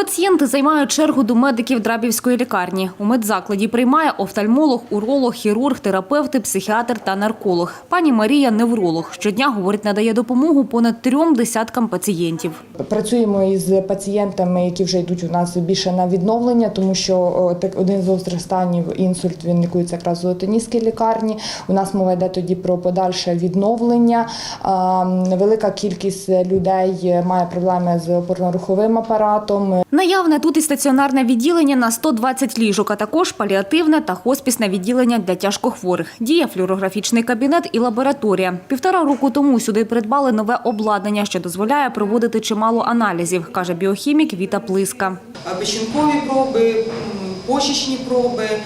Пацієнти займають чергу до медиків Драбівської лікарні. У медзакладі приймає офтальмолог, уролог, хірург, терапевти, психіатр та нарколог. Пані Марія невролог. Щодня, говорить, надає допомогу понад трьом десяткам пацієнтів. Працюємо із пацієнтами, які вже йдуть у нас більше на відновлення, тому що один з гострих станів інсульт він лікується якраз в Золотоніській лікарні. У нас мова йде тоді про подальше відновлення. Велика кількість людей має проблеми з опорно-руховим апаратом. Наявне тут і стаціонарне відділення на 120 ліжок, а також паліативне та хоспісне відділення для тяжкохворих. Діє флюорографічний кабінет і лабораторія. Півтора року тому сюди придбали нове обладнання, що дозволяє проводити чимало аналізів, каже біохімік Віта Плиска. печінкові проби, почечні проби, е,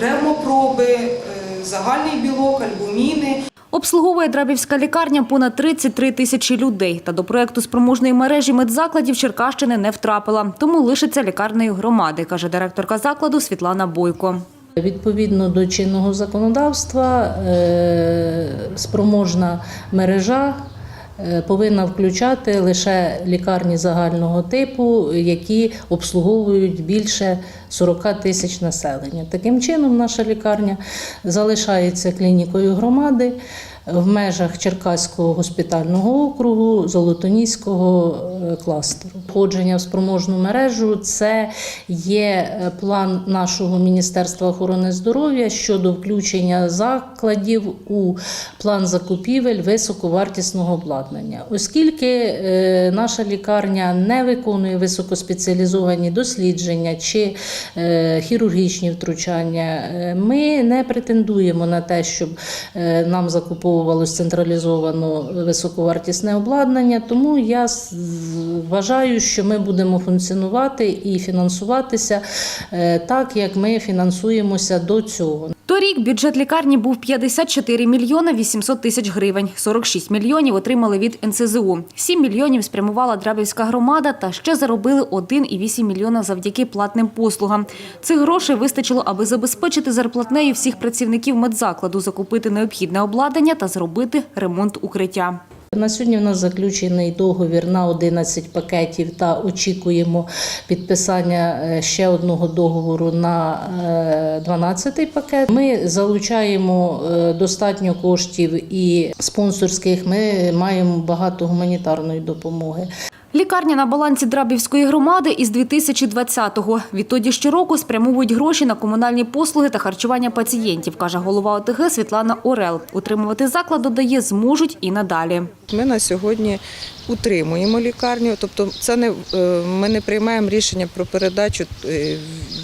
ревмопроби, е, загальний білок, альбуміни. Обслуговує Драбівська лікарня понад 33 тисячі людей. Та до проекту спроможної мережі медзакладів Черкащини не втрапила. Тому лишиться лікарнею громади, каже директорка закладу Світлана Бойко. Відповідно до чинного законодавства, е, спроможна мережа повинна включати лише лікарні загального типу, які обслуговують більше 40 тисяч населення. Таким чином, наша лікарня залишається клінікою громади в межах Черкаського госпітального округу Золотоніського е, кластеру. Входження в спроможну мережу це є е, план нашого Міністерства охорони здоров'я щодо включення закладів у план закупівель високовартісного обладнання, оскільки е, наша лікарня не виконує високоспеціалізовані дослідження чи хірургічні втручання, ми не претендуємо на те, щоб нам закуповувалось централізовано високовартісне обладнання. Тому я вважаю, що ми будемо функціонувати і фінансуватися е, так, як ми фінансуємося до цього. Торік бюджет лікарні був 54 мільйони 800 тисяч гривень. 46 мільйонів отримали від НСЗУ. 7 мільйонів спрямувала Драбівська громада та ще заробили 1,8 мільйона завдяки платним послугам. Цих грошей вистачило, аби забезпечити зарплатнею всіх працівників медзакладу, закупити необхідне обладнання та зробити ремонт укриття. На сьогодні в нас заключений договір на 11 пакетів та очікуємо підписання е, ще одного договору на 12 пакет. Ми залучаємо е, достатньо коштів і спонсорських. Ми маємо багато гуманітарної допомоги. Лікарня на балансі Драбівської громади із 2020-го. Відтоді щороку спрямовують гроші на комунальні послуги та харчування пацієнтів, каже голова ОТГ Світлана Орел. Утримувати заклад, додає, зможуть і надалі. Ми на сьогодні утримуємо лікарню, тобто це не е, ми не приймаємо рішення про передачу е,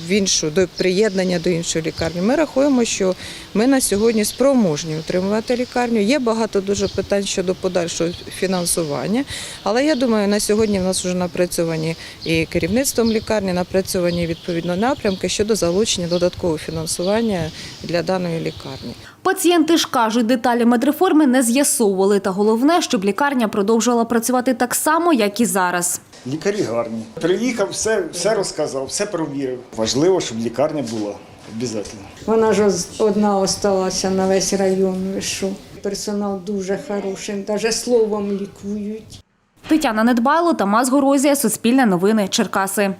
в іншу до приєднання до іншої лікарні. Ми рахуємо, що ми на сьогодні спроможні утримувати лікарню. Є багато дуже питань щодо подальшого фінансування, але я думаю, на сьогодні в нас вже напрацьовані і керівництвом лікарні, напрацьовані відповідно напрямки щодо залучення додаткового фінансування для даної лікарні. Пацієнти ж кажуть, деталі медреформи не з'ясовували. Та головне, щоб лікарня продовжувала працювати так само, як і зараз. Лікарі гарні. Приїхав, все, все розказав, все провірив. Важливо, щоб лікарня була обов'язково. Вона ж одна осталася на весь район. що. Персонал дуже хороший, навіть словом лікують. Тетяна Недбайло, Тамас Горозія, Суспільне новини, Черкаси.